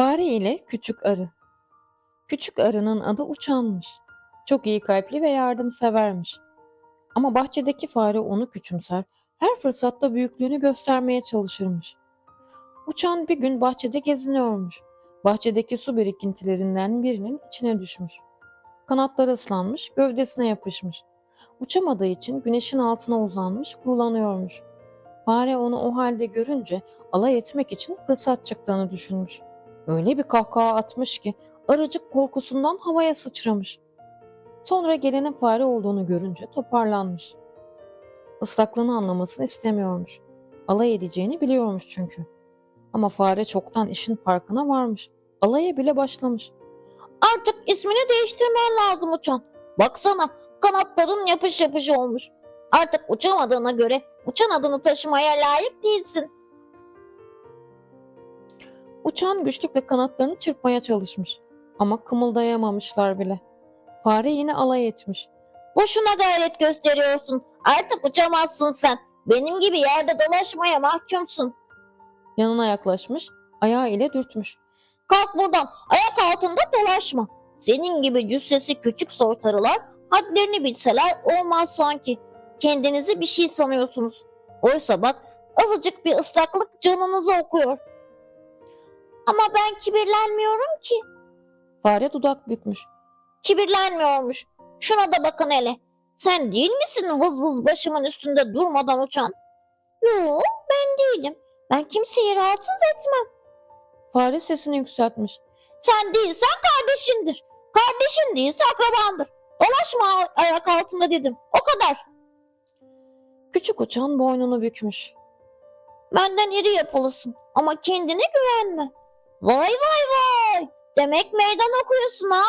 Fare ile küçük arı. Küçük arının adı Uçanmış. Çok iyi kalpli ve yardımsevermiş. Ama bahçedeki fare onu küçümser, her fırsatta büyüklüğünü göstermeye çalışırmış. Uçan bir gün bahçede geziniyormuş. Bahçedeki su birikintilerinden birinin içine düşmüş. Kanatları ıslanmış, gövdesine yapışmış. Uçamadığı için güneşin altına uzanmış, kurulanıyormuş. Fare onu o halde görünce alay etmek için fırsat çıktığını düşünmüş. Öyle bir kahkaha atmış ki arıcık korkusundan havaya sıçramış. Sonra gelenin fare olduğunu görünce toparlanmış. Islaklığını anlamasını istemiyormuş. Alay edeceğini biliyormuş çünkü. Ama fare çoktan işin farkına varmış. Alaya bile başlamış. Artık ismini değiştirmen lazım uçan. Baksana kanatların yapış yapış olmuş. Artık uçamadığına göre uçan adını taşımaya layık değilsin. Uçan güçlükle kanatlarını çırpmaya çalışmış. Ama kımıldayamamışlar bile. Fare yine alay etmiş. Boşuna gayret gösteriyorsun. Artık uçamazsın sen. Benim gibi yerde dolaşmaya mahkumsun. Yanına yaklaşmış, ayağı ile dürtmüş. Kalk buradan. Ayak altında dolaşma. Senin gibi cüssesi küçük soytarılar hadlerini bilseler olmaz sanki. Kendinizi bir şey sanıyorsunuz. Oysa bak azıcık bir ıslaklık canınızı okuyor. Ama ben kibirlenmiyorum ki. Fare dudak bükmüş. Kibirlenmiyormuş. Şuna da bakın hele. Sen değil misin vız vız başımın üstünde durmadan uçan? Yok ben değilim. Ben kimseyi rahatsız etmem. Fare sesini yükseltmiş. Sen değilsen kardeşindir. Kardeşin değilse akrabandır. Dolaşma ayak altında dedim. O kadar. Küçük uçan boynunu bükmüş. Benden iri yapılısın ama kendine güvenme. Vay vay vay. Demek meydan okuyorsun ha?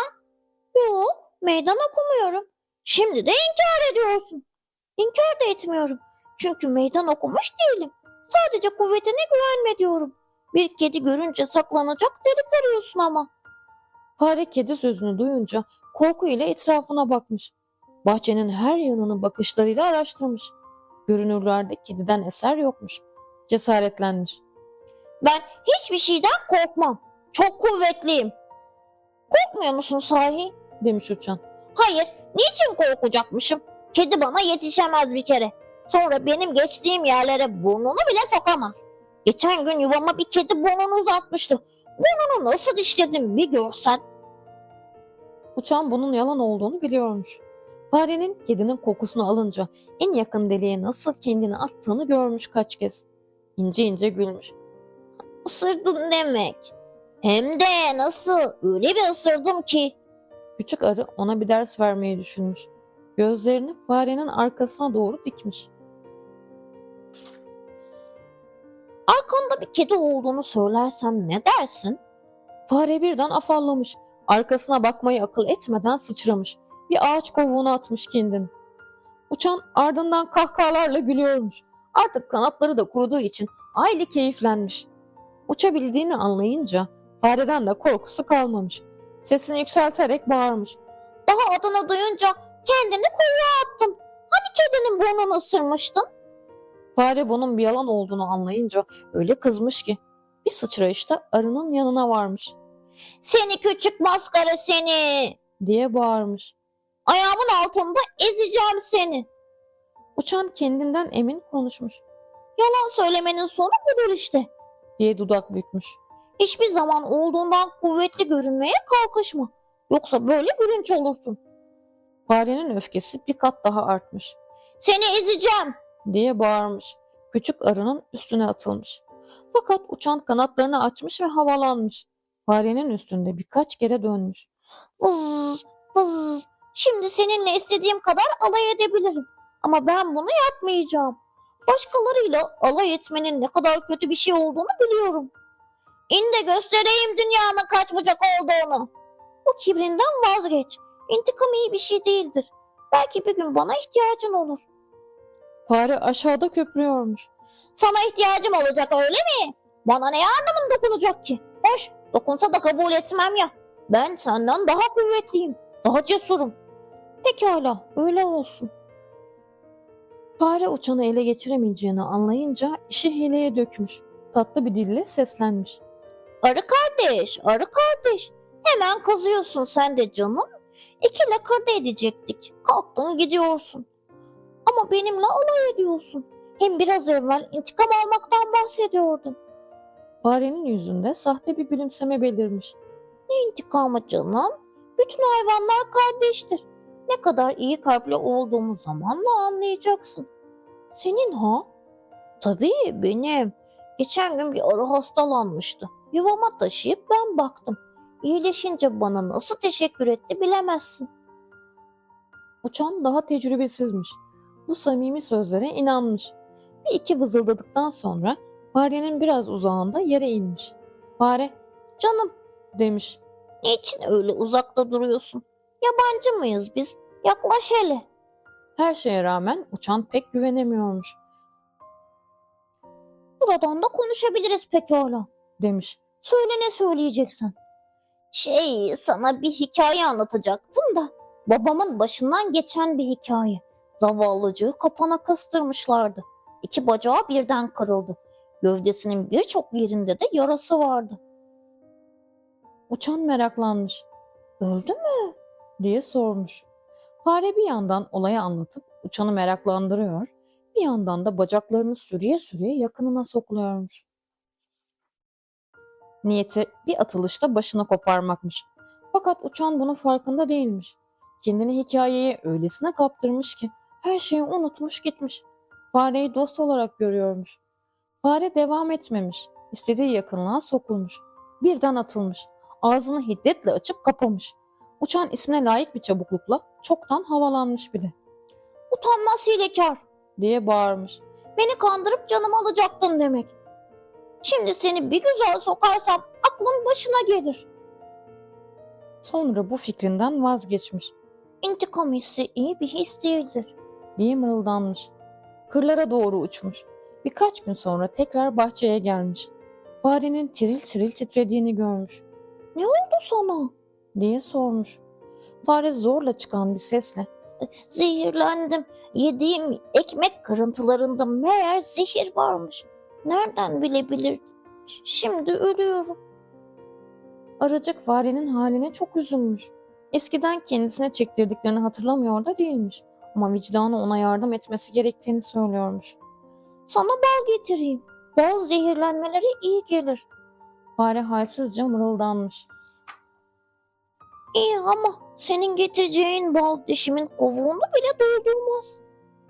Yok meydan okumuyorum. Şimdi de inkar ediyorsun. İnkar da etmiyorum. Çünkü meydan okumuş değilim. Sadece kuvvetine güvenme diyorum. Bir kedi görünce saklanacak delik arıyorsun ama. Fare kedi sözünü duyunca korku ile etrafına bakmış. Bahçenin her yanını bakışlarıyla araştırmış. Görünürlerde kediden eser yokmuş. Cesaretlenmiş. Ben hiçbir şeyden korkmam. Çok kuvvetliyim. Korkmuyor musun sahi? Demiş uçan. Hayır, niçin korkacakmışım? Kedi bana yetişemez bir kere. Sonra benim geçtiğim yerlere burnunu bile sokamaz. Geçen gün yuvama bir kedi burnunu uzatmıştı. Burnunu nasıl dişledim bir görsen. Uçan bunun yalan olduğunu biliyormuş. Farenin kedinin kokusunu alınca en yakın deliğe nasıl kendini attığını görmüş kaç kez. İnce ince gülmüş. Isırdın demek. Hem de nasıl? Öyle bir ısırdım ki. Küçük arı ona bir ders vermeyi düşünmüş. Gözlerini farenin arkasına doğru dikmiş. Arkanda bir kedi olduğunu söylersem ne dersin? Fare birden afallamış. Arkasına bakmayı akıl etmeden sıçramış. Bir ağaç kovuğuna atmış kendini. Uçan ardından kahkahalarla gülüyormuş. Artık kanatları da kuruduğu için ayli keyiflenmiş. Uçabildiğini anlayınca fareden de korkusu kalmamış. Sesini yükselterek bağırmış. Daha adını duyunca kendini kuyuya attın. Hani kedinin burnunu ısırmıştın? Fare bunun bir yalan olduğunu anlayınca öyle kızmış ki bir sıçrayışta arının yanına varmış Seni küçük maskara seni. diye bağırmış. Ayağımın altında ezeceğim seni. Uçan kendinden emin konuşmuş Yalan söylemenin sonu budur işte. Diye dudak bükmüş. Hiçbir zaman olduğundan kuvvetli görünmeye kalkışma. Yoksa böyle gülünç olursun. Farenin öfkesi bir kat daha artmış Seni ezeceğim. diye bağırmış. Küçük arının üstüne atılmış. Fakat uçan kanatlarını açmış ve havalanmış. Farenin üstünde birkaç kere dönmüş. Vız, vız. Şimdi seninle istediğim kadar alay edebilirim. Ama ben bunu yapmayacağım. Başkalarıyla alay etmenin ne kadar kötü bir şey olduğunu biliyorum. İn de göstereyim dünyanın kaç bucak olduğunu. Bu kibrinden vazgeç. İntikam iyi bir şey değildir. Belki bir gün bana ihtiyacın olur. Fare aşağıda köprüyormuş. Sana ihtiyacım olacak öyle mi? Bana ne yardımın dokunacak ki? Hoş, dokunsa da kabul etmem ya. Ben senden daha kuvvetliyim, daha cesurum. Pekala öyle olsun. Fare uçanı ele geçiremeyeceğini anlayınca işi hileye dökmüş. Tatlı bir dille seslenmiş. Arı kardeş, arı kardeş. Hemen kızıyorsun sen de canım. İki lakırdı edecektik. Kalktın gidiyorsun. Ama benimle alay ediyorsun. Hem biraz evvel intikam almaktan bahsediyordun. Farenin yüzünde sahte bir gülümseme belirmiş. Ne intikamı canım? Bütün hayvanlar kardeştir. Ne kadar iyi kalpli olduğumu zamanla anlayacaksın. Senin ha? Tabii benim. Geçen gün bir arı hastalanmıştı. Yuvama taşıyıp ben baktım. İyileşince bana nasıl teşekkür etti bilemezsin. Uçan daha tecrübesizmiş. Bu samimi sözlere inanmış. Bir iki vızıldadıktan sonra farenin biraz uzağında yere inmiş. Fare Canım demiş. niçin öyle uzakta duruyorsun? Yabancı mıyız biz? Yaklaş hele. Her şeye rağmen uçan pek güvenemiyormuş Buradan da konuşabiliriz pekala. demiş. Söyle ne söyleyeceksin? Şey sana bir hikaye anlatacaktım da babamın başından geçen bir hikaye. Zavallıcığı kapana kıstırmışlardı. İki bacağı birden kırıldı. Gövdesinin birçok yerinde de yarası vardı. Uçan meraklanmış Öldü mü? diye sormuş. Fare bir yandan olayı anlatıp uçanı meraklandırıyor, bir yandan da bacaklarını sürüye sürüye yakınına sokuluyormuş. Niyeti bir atılışta başını koparmakmış. Fakat uçan bunun farkında değilmiş. Kendini hikayeye öylesine kaptırmış ki her şeyi unutmuş gitmiş. Fareyi dost olarak görüyormuş. Fare devam etmemiş. İstediği yakınlığa sokulmuş. Birden atılmış. Ağzını hiddetle açıp kapamış. Uçan ismine layık bir çabuklukla çoktan havalanmış bile Utanmaz hilekar. diye bağırmış. Beni kandırıp canımı alacaktın demek. Şimdi seni bir güzel sokarsam aklın başına gelir. Sonra bu fikrinden vazgeçmiş İntikam hissi iyi bir his değildir. diye mırıldanmış. Kırlara doğru uçmuş. Birkaç gün sonra tekrar bahçeye gelmiş. Farenin tiril tiril titrediğini görmüş Bu sana. Diye sormuş. Fare zorla çıkan bir sesle Zehirlendim. Yediğim ekmek kırıntılarında meğer zehir varmış. Nereden bilebilirdim? Şimdi ölüyorum. Aracık farenin haline çok üzülmüş. Eskiden kendisine çektirdiklerini hatırlamıyor da değilmiş. Ama vicdanı ona yardım etmesi gerektiğini söylüyormuş. Sana bal getireyim. Bal zehirlenmelere iyi gelir. Fare halsizce mırıldanmış. İyi ama senin getireceğin bal dişimin kovuğunu bile doldurmaz.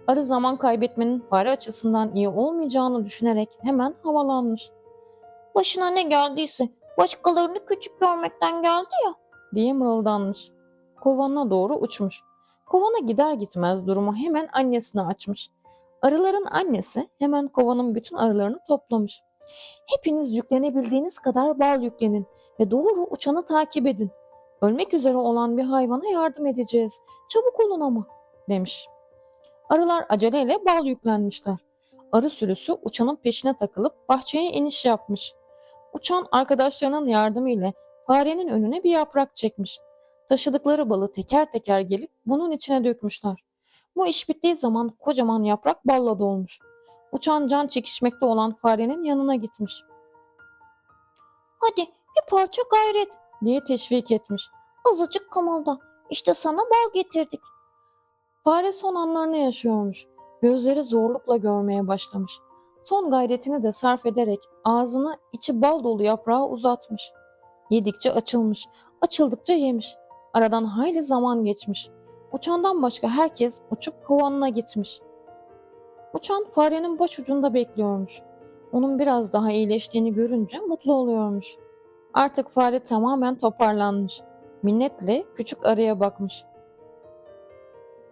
Arı zaman kaybetmenin fare açısından iyi olmayacağını düşünerek hemen havalanmış Başına ne geldiyse başkalarını küçük görmekten geldi ya. diye mırıldanmış. Kovanına doğru uçmuş. Kovana gider gitmez durumu hemen annesine açmış. Arıların annesi hemen kovanın bütün arılarını toplamış. Hepiniz yüklenebildiğiniz kadar bal yüklenin ve doğru uçanı takip edin. Ölmek üzere olan bir hayvana yardım edeceğiz. Çabuk olun ama demiş. Arılar aceleyle bal yüklenmişler. Arı sürüsü uçanın peşine takılıp bahçeye iniş yapmış. Uçan arkadaşlarının yardımıyla farenin önüne bir yaprak çekmiş. Taşıdıkları balı teker teker gelip bunun içine dökmüşler. Bu iş bittiği zaman kocaman yaprak balla dolmuş. Uçan can çekişmekte olan farenin yanına gitmiş Hadi bir parça gayret. Diye teşvik etmiş. Azıcık kamalda. İşte sana bal getirdik. Fare son anlarını yaşıyormuş. Gözleri zorlukla görmeye başlamış. Son gayretini de sarf ederek ağzını içi bal dolu yaprağı uzatmış. Yedikçe açılmış, açıldıkça yemiş. Aradan hayli zaman geçmiş. Uçandan başka herkes uçup kovanına gitmiş. Uçan farenin başucunda bekliyormuş. Onun biraz daha iyileştiğini görünce mutlu oluyormuş. Artık fare tamamen toparlanmış. Minnetle küçük arıya bakmış.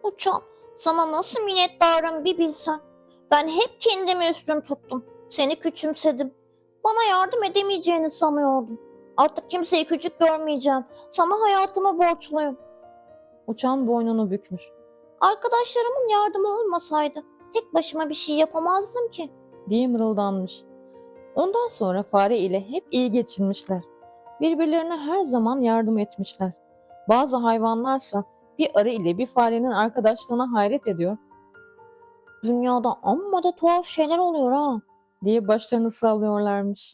Uçan, sana nasıl minnettarım bir bilsen. Ben hep kendimi üstün tuttum. Seni küçümsedim. Bana yardım edemeyeceğini sanıyordum. Artık kimseyi küçük görmeyeceğim. Sana hayatımı borçluyum. Uçan boynunu bükmüş. Arkadaşlarımın yardımı olmasaydı tek başıma bir şey yapamazdım ki. diye mırıldanmış. Ondan sonra fare ile hep iyi geçinmişler. Birbirlerine her zaman yardım etmişler. Bazı hayvanlarsa bir arı ile bir farenin arkadaşlığına hayret ediyor Dünyada amma da tuhaf şeyler oluyor ha. diye başlarını sallıyorlarmış.